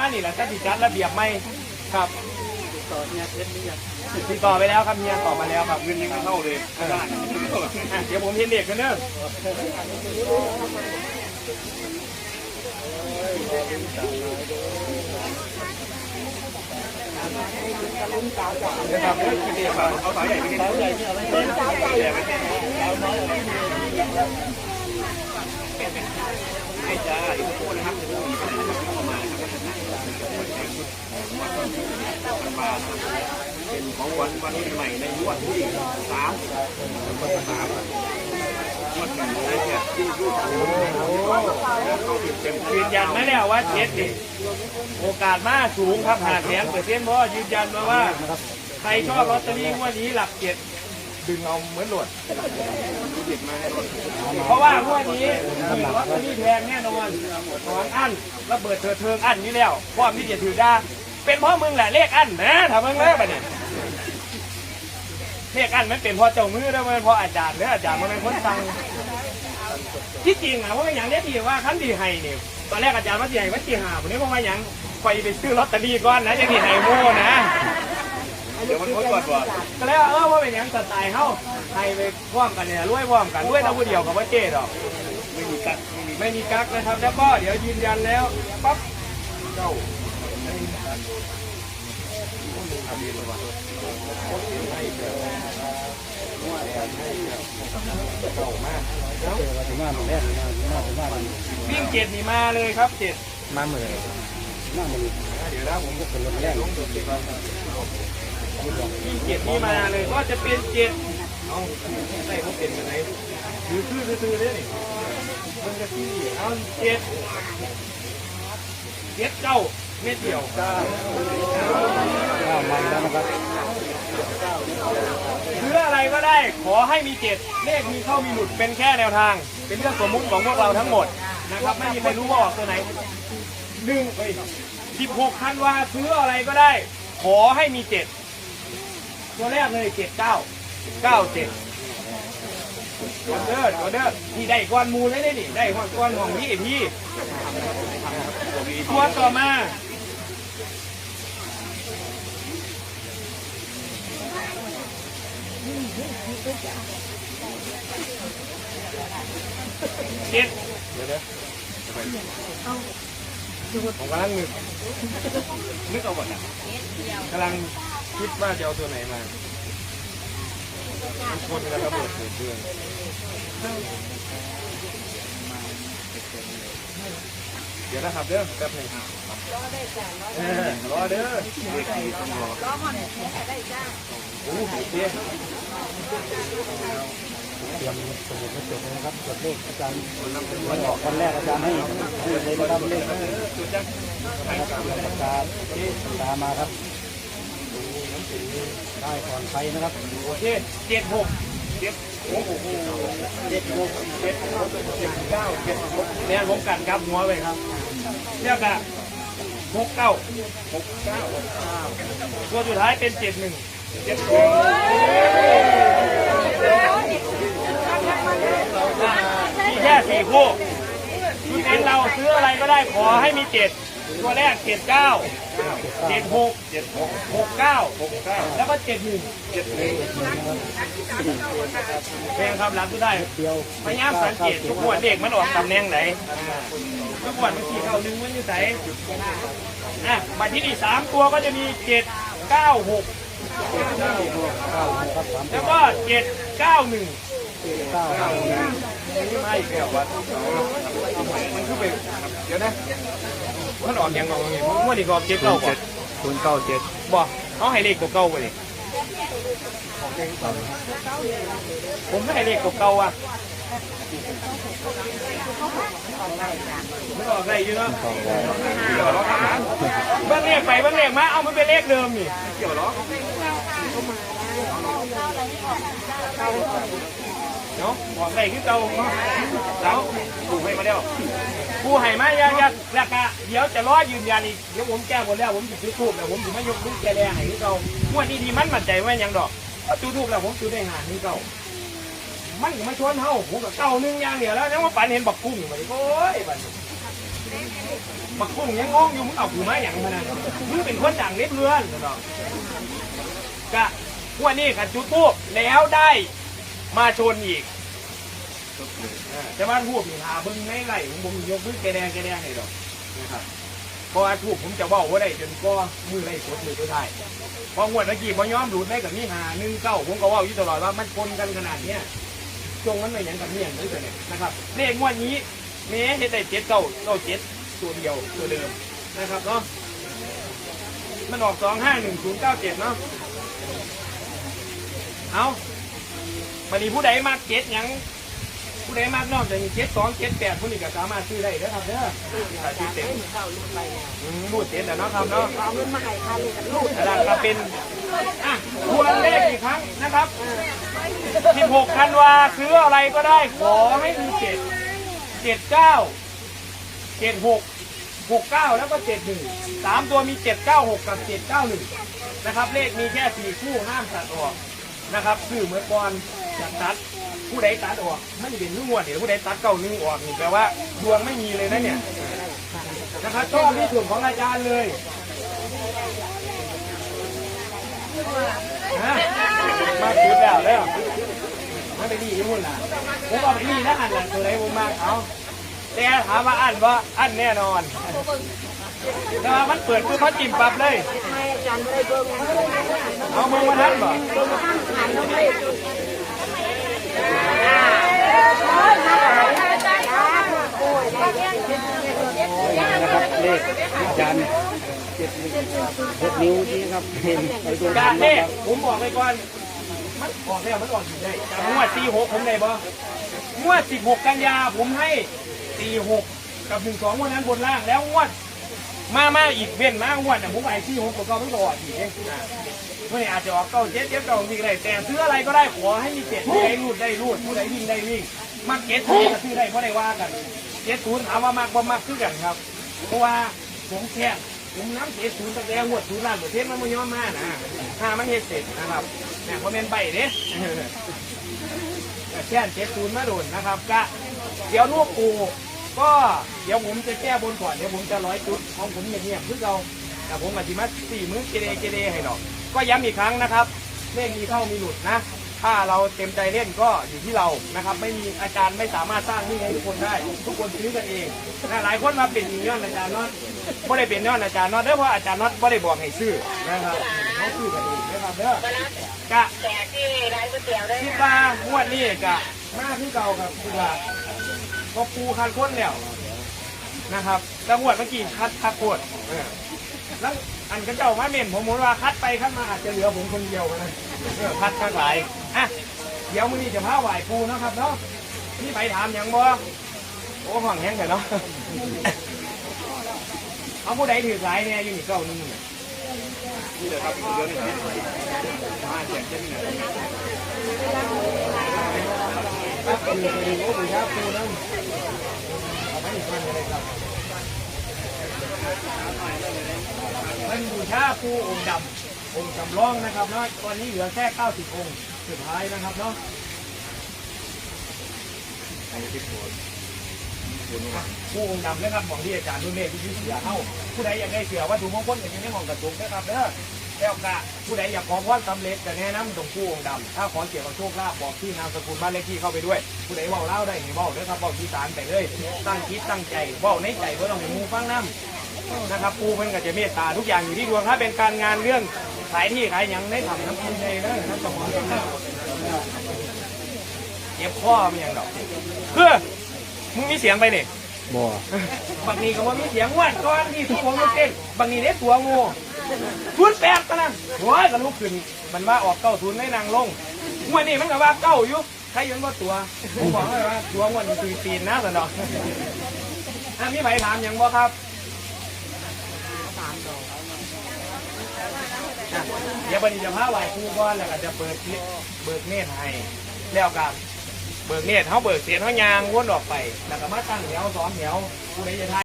มานี่แหละจะติดจัดระเบียบไหมครับต่อเนี่ยเช็ดนี่ยังติดต่อไปแล้วครับเฮียตอบมาแล้วครับเงินยังไม่เข้าเลยเอออะเดี๋ยวผมเห็นเด็กกันเนอะนะครับเรื่องกินเด็กครับเอาสายใหญ่ไปสาวใหญ่นี่เอาไว้เป็นสาวใหญ่สาวน้อยเอาไว้ให้จ้าอีกสักครู่นะครับจะมีปัญหาเข้ามา เป็นของวันวันใหม่ในวันที่สามวันที่สามวันกันได้แค่ที่ยูทูบเต็มยืนยันไหมเนี่ยว่าเช็ดดิโอกาสมากสูงครับหาแสนเปอร์เซ็นต์เพราะยืนยันมาว่า ใครชอบลอตเตอรี่งวดนี้หลักเจ็ด ดึงเอาเหมือนหลวดเพราะว่างวดนี้ถือลอตเตอรี่แพงแน่นอนสองอันระเบิดเถิดเทิงอันนี้แล้วความที่จะถือได้เป็นเพราะมึงแหละเลขอันนะทำมึงแล้วปะเนี่ยเลขอันมันเป็นเพราะเจ้ามือแล้วมันเพราะอาจารย์เนื้ออาจารย์มันเป็นคนสั่งที่จริงอะเพราะว่าอย่างนี้ที่ว่าขั้นดีให้เนี่ยตอนแรกอาจารย์ว่าที่ให้ว่าที่หาผมนี้เพราะว่าอย่างไปไปซื้อลอตเตอรี่ก่อนนะจะที่ให้โม่นะ ดี๋ยวมันคนตรวจว่ก็แล้วเออว่าเป็นอย่างสไตล์เขาให้ไปพร้อมกันเนี่ยรวยพร้อมกันรวยเท่าผู้เดียวกับว่าเจ๊ดอก ไม่มีกัดไม่มีไม่มีกักนะครับ แล้วก็เดี๋ยวยืนยันแล้วปั๊บเจ้าวิ่งเจ็ดนี่มาเลยครับเจ็ดมาเหมือน น้ามันเดี๋ยวนะผมเป็นรถแรกวิ่งเจ็ดนี่มาเลยก็จะเป็นเจ็ดเอาใส่เขาเป็นยังไงถือคือคือเลยนี่มันจะที่เอาเจ็ดเจ็ดเก้าเม็ดเดียวเก้ามันแล้วนะครับซื้ออะไรก็ได้ขอให้มีเจ็ดเลขมีเข้ามีหลุดเป็นแค่แนวทาง เป็นเรื่องสมมุติของพวกเราทั้งหมดนะครับไม่มีใครรู้ว่าออกตัวไหน หนึ่งเอ้ยสิบหกธันวาซื้ออะไรก็ได้ ขอให้มีเจ็ดตัวแรกเลยเจ็ดเก้าเก้าเจ็ดออเดอร์ออเดอร์ที่ได้ก้อนมูลเลยนี่ได้ก้อนก้อนของพี่พี่ตัวต่อมาเจ็ดเดี๋ยวเดี๋ยว ผมกำลังนึกนึกเอาก่อนนะกำลังคิดว่าจะเอาตัวไหนมามันชนกันระเบิดเดืองเดี๋ยวนะครับเด้อแป๊บหนึงเออรอเด้อโอ้โหโอเค เตรียมสมุดมาจดนะครับจดเลขอาจารย์วันออกวันแรกอาจารย์ให้ให้เลยนะครับเลขนะครับปากกาปากกามาครับได้ก่อนใครนะครับโอเคเจ็ดหกเจ็ดโอ้โหเจ็ดหกเจ็ดหกเจ็ดเก้าเจ็ดหกเนี่ยผมกันครับหัวไปครับเรียกอะหกเก้าหกเก้าตัวสุดท้ายเป็นเจ็ดหนึ่งเจ็ดหนึ่งมีแค่สี่คู่ชุดเน้นเราซื้ออะไรก็ได้ขอให้มีเจ็ดตัวแรกเจ็ดเก้าเจ็ดหกเจ็ดหกหกเก้าหกเก้าแล้วก็เจ็ดหนึ่งเจ็ดหนึ่งเพลงครับรับทุกได้เดียวพยายามสังเกตทุกขวดเด็กมันออกตำแหน่งไหนทุกขวดมันขี่เข้าหนึ่งมันอยู่ไหนอะบัตรที่นี่สามตัวก็จะมีเจ็ดเก้าหกเก้าครับสามแล้วก็เจ็ดเก้าหนึ่ง เก้านี่มาอีกแล้ววัดมันคือเป็นเดี๋ยวนะมันออกยังไงเมื่อนี่ก็เจ็ดเก้าก่อนศูนย์เก้าเจ็ดบอกเขาให้เลขตัวเก่าไปเลยผมไม่ให้เลขตัวเก่าอะมันออกอะไรอยู่เนาะเบื้องเลขไปเบื้องเลขมาเอามันเป็นเลขเดิมนี่เกี่ยวหรอ เนาะบอกได้คือเก่าแล้วถูกให้มาแล้วผู้ให้มายังยังแล้วก็เดี๋ยวจะรอยืนยันอีกเดี๋ยวผมแก้หมดแล้วผมจะจุดทูบแล้วผมจะไม่ยกลูกแกแรงให้คือเก่างวดนี้ดีมันมั่นใจว่ายังดอกจุดทูบแล้วผมจุดได้หาคือเก่ามันก็มาชวนเฮาผมกับเก่าหนึงอย่างเดียวแล้วยังว่าปันเห็นบักกุ้งมาดิโอ้ยบันบักคุ้งยังงงอยู่มึงเอากูมาอย่างมันนะมึงเป็นคนจังเล็บเรือนเนะกะวันนี้กันจุดทูบแล้วได้ มาชนอีกเออแต่ว่าทูบนี่หาเบิ่งไม่ไหลผมผมยกมือแกแดงแกแดงให้ดอกนะครับเพราะว่าทูบผมจะเว่าว่าได้จนก็มือได้สดมือก็ได้พองวดเมื่อกี้พอย้อมดูดได้กับนี่หาหนึ่งเก้าผมก็เว่าอยู่ตลอดว่ามันปนกันขนาดเนี้ยจงมันไม่อย่างกับเนี่ยนี่เลยนะครับเลขงวดนี้แม้จะได้เจ็ดเก้าเก้าเจ็ดตัวเดียวตัวเดิมนะครับเนาะมันออกสองห้าหนึ่งศูนย์เก้าเจ็ดเนาะเอา วันนี้ผู้ใดมากเจ็ดหยัง ผู้ใดมากนอกจากนี้เจ็ดสองเจ็ดแปดผู้นี้ก็สามารถซื้อได้เด้อครับเด้อถ้าซื้อเต็มอืมรูดเจ็ดแล้วเนาะครับเนาะเอาเงินมาให้ค่าเลยกันลูกกระดาษก็เป็นอะทวนเลขอีกครั้งนะครับ 16ธันวาซื้ออะไรก็ได้ ขอให้มีเจ็ดเจ็ดเก้าเจ็ดหกหกเก้าแล้วก็เจ็ดหนึ่งสามตัวมีเจ็ดเก้าหกกับเจ็ดเก้าหนึ่งนะครับ เลขมีแค่สี่คู่ห้ามตัดออก นะครับคือเหมือนบอลอยากตัดผู้ใดตัดออกไม่เป็นงวดเดี๋ยวผู้ใดตัดเก้านึ่งออกนี่แปลว่าดวงไม่มีเลยนะเนี่ยนะครับชอบที่ส่วนของอาจารย์เลยฮะมาคิดแล้วเด้อมันไปดีที่มุ่นล่ะผมบอกไปดีนะอันละตัวไหนผมมากเอาแต่ถามว่าอันว่าอันแน่นอนแต่ว่ามันเปิดปุ๊บมันจิ้มปับเลย ไม่อาจารย์ได้เบิ่งเอามือมาทันบ่เบิ่งข้างทางแล้วไม่นะครับเลขอาจารย์เจ็ดนิ้วนี่ครับเห็นไปดูการเน่นะครับผมบอกไปก่อนมันออกแล้วมันออกอยู่ได้แต่งวดสี่หกผมได้บ่งวดสิบหกกันยาผมให้สี่หกกับหนึ่งสองวันนั้นบนล่างแล้วงวด มามาอีกเว้นมางวดน่ะผมไปสี่หกกับเก้ามันก็ออกอีกเองอะเมื่อนี้อาจจะออกเก้าเจ็ดเจ็ดเก้าสี่ก็ได้แต่ซื้ออะไรก็ได้ขอให้มีเจ็ดผู้ใดรูดได้รูดผู้ใดวิ่งได้วิ่งมักเจ็ดผู้ใดก็ซื้อได้เพราะได้ว่ากันเจ็ดศูนย์ถามว่ามากบ่มากคือกันครับ เพราะว่าผมแค่ผมน้ำเจ็ดศูนย์ตั้งแต่งวดศูนย์ล้านเปอร์เซ็นต์มันไม่ยอมมานะถ้ามันเฮ็ดเสร็จนะครับเนี่ยคอมเมนต์ไปเด้แค่เจ็ดศูนย์มาโดนนะครับกะเดี๋ยวลูกปู ก็เดี๋ยวผมจะแก้บนก่อนเดี๋ยวผมจะร้อยจุดของผมเงียบๆคือเราแต่ผมอธิมาสี่มื้อเกเรเกเรให้ดอกก็ย้ำอีกครั้งนะครับเลขมีเข้ามีหลุดนะ ถ้าเราเต็มใจเล่นก็อยู่ที่เรานะครับ ไม่มีอาจารย์ไม่สามารถสร้างหนี่ให้ทุกคนได้ ทุกคนซื้อกันเองนะหลายคนมาเป็นย้อนอาจารย์น็อตไม่ได้เป็นย้อนอาจารย์น็อตเด้อเพราะอาจารย์น็อตไม่ได้บอกให้ซื้อนะครับเขาซื้อกันเองนะครับเด้อกะแจกที่ร้านก๋วยเตี๋ยวได้คิดว่างวดนี้กะมาคือเก่ากับคือว่า ก็ปูคันค้นแล้วนะครับแล้วงวดเมื่อกี้คัดคัดโคตรแล้วอันก็เจ้ามาเม่นผมบอกว่าคัดไปคัดมาอาจจะเหลือผมคนเดียวนะเออคัดคัดหลายอะเดี๋ยวมื้อนี้จะพาไหวปูนะครับเนาะนี่ไปถามยังบ่โอ้ห้องแห้งแต่เนาะเอาผู้ใดถือสายเนี่ยอยู่นี่เก้าหนึงเนี่ยนี่เลยครับเดือนนี้มาแจกเจ็ดเนี่ย ครับเป็นโอ้ปูครับปูนั่งเอาไปอีกคนเลยครับมันบูชาปูองค์ดำองค์จำลองนะครับเนาะตอนนี้เหลือแค่ 90 องค์สุดท้ายนะครับเนาะไอ้ที่โผู้องค์ดำนะครับของที่อาจารย์ดุเมฆที่ยุทธยาเข้าผู้ใดอยากได้เสือวัตถุมงคลอย่างนี้ในห้องกระจกนะครับเด้อ แล้วกะผู้ใดอยากขอพรสำเร็จก็แนะนำตรงผู้องค์ดำถ้าขอเกี่ยวกับโชคลาภบอกที่นามสกุลบ้านเลขที่เข้าไปด้วย ผู้ใดเว่าเล่าได้ให้เว่าเด้อครับเว่าที่สารไปเลยตั้งคิดตั้งใจเว่าในใจเพื่อต้องให้หมูฟังน้ำนะครับปูเพิ่นก็จะเมตตาทุกอย่างอยู่ที่ดวงถ้าเป็นการงานเรื่องขายที่ขายหยังได้ทำน้ำกินเลยนะน้ำสมองเจ็บข้อมันยังดอกเพื่อมึงมีเสียงไปเนี่ย บ่บางนี้ก็ว่ามีเสียงว่านก้อนที่ทุกคนเต้นบางนี้ได้ตัวงูทุนแปดปะนั่นหัวก็ลุกขึ้นมันว่าออกเก้าทุนไม่นางลงงวดนี้มันก็ว่าเก้าอยู่ใครยันว่าตัวผมบอกเลยว่าตัวงวดนี้ตีปีนนะสันดอกอะมีใครถามยังบ่ครับเดี๋ยวบันนี้จะพาไหวครูก่อนแล้วก็จะเปิดคลิปเบิกเนตให้แล้วกับ เบิกเนตรเขาเบิกเสียงเขายางวนออกไป แล้วก็มาตั้งแถวสองแถวผู้ใดจะทาย